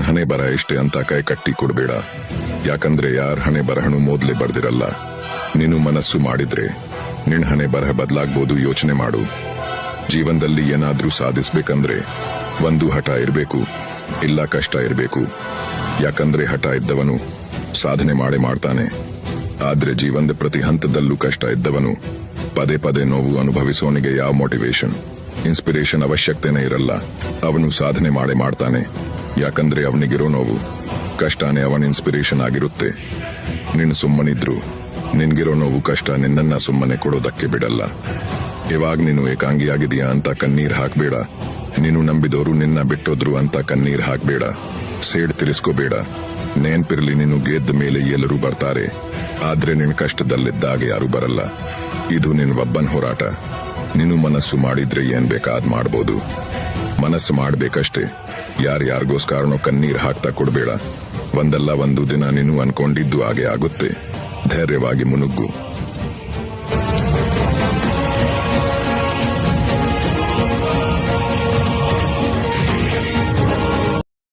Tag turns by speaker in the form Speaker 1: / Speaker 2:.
Speaker 1: ನನ್ ಹಣೆ ಬರ ಎಷ್ಟೇ ಅಂತ ಕೈ ಕಟ್ಟಿ ಕೊಡ್ಬೇಡ. ಯಾಕಂದ್ರೆ ಯಾರ್ ಹಣೆ ಬರಹಣು ಮೊದ್ಲೆ ಬರ್ದಿರಲ್ಲ. ನೀನು ಮನಸ್ಸು ಮಾಡಿದ್ರೆ ನಿನ್ ಹಣೆ ಬರಹ ಬದಲಾಗ್ಬೋದು ಯೋಚನೆ ಮಾಡು. ಜೀವನದಲ್ಲಿ ಏನಾದ್ರೂ ಸಾಧಿಸ್ಬೇಕಂದ್ರೆ ಒಂದು ಹಠ ಇರಬೇಕು, ಇಲ್ಲ ಕಷ್ಟ ಇರಬೇಕು. ಯಾಕಂದ್ರೆ ಹಠ ಇದ್ದವನು ಸಾಧನೆ ಮಾಡಿ ಮಾಡ್ತಾನೆ. ಆದ್ರೆ ಜೀವನದ ಪ್ರತಿ ಹಂತದಲ್ಲೂ ಕಷ್ಟ ಇದ್ದವನು ಪದೇ ಪದೇ ನೋವು ಅನುಭವಿಸೋನಿಗೆ ಯಾವ ಮೋಟಿವೇಶನ್ ಇನ್ಸ್ಪಿರೇಷನ್ ಅವಶ್ಯಕತೆನೇ ಇರಲ್ಲ. ಅವನು ಸಾಧನೆ ಮಾಡಿ ಮಾಡ್ತಾನೆ. ಯಾಕಂದ್ರೆ ಅವನಿಗಿರೋ ನೋವು, ಕಷ್ಟನೇ ಅವನ ಇನ್ಸ್ಪಿರೇಷನ್ ಆಗಿರುತ್ತೆ. ನಿನ್ ಸುಮ್ಮನಿದ್ರು, ನಿನ್ಗಿರೋ ನೋವು, ಕಷ್ಟ ನಿನ್ನನ್ನ ಸುಮ್ಮನೆ ಕೊಡೋದಕ್ಕೆ ಬಿಡಲ್ಲ. ಇವಾಗ ನೀನು ಏಕಾಂಗಿಯಾಗಿದೆಯಾ ಅಂತ ಕಣ್ಣೀರ್ ಹಾಕ್ಬೇಡ. ನೀನು ನಂಬಿದವರು ನಿನ್ನ ಬಿಟ್ಟೋದ್ರು ಅಂತ ಕಣ್ಣೀರ್ ಹಾಕ್ಬೇಡ. ಸೇಡ್ ತಿರ್ಸ್ಕೋಬೇಡ. ನೇನ್ಪಿರ್ಲಿ ನೀನು ಗೆದ್ದ ಮೇಲೆ ಎಲ್ಲರೂ ಬರ್ತಾರೆ. ಆದ್ರೆ ನಿನ್ ಕಷ್ಟದಲ್ಲಿದ್ದಾಗ ಯಾರು ಬರಲ್ಲ. ಇದು ನಿನ್ ಒಬ್ಬನ್ ಹೋರಾಟ. ನೀನು ಮನಸ್ಸು ಮಾಡಿದ್ರೆ ಏನ್ ಬೇಕಾದ್ ಮಾಡ್ಬೋದು. ಮನಸ್ಸು ಮಾಡ್ಬೇಕಷ್ಟೇ. ಯಾರ್ಯಾರಿಗೋಸ್ಕರನೋ ಕಣ್ಣೀರ್ ಹಾಕ್ತಾ ಕೊಡ್ಬೇಡ. ಒಂದಲ್ಲ ಒಂದು ದಿನ ನೀನು ಅನ್ಕೊಂಡಿದ್ದು ಹಾಗೆ ಆಗುತ್ತೆ. ಧೈರ್ಯವಾಗಿ ಮುನುಗ್ಗು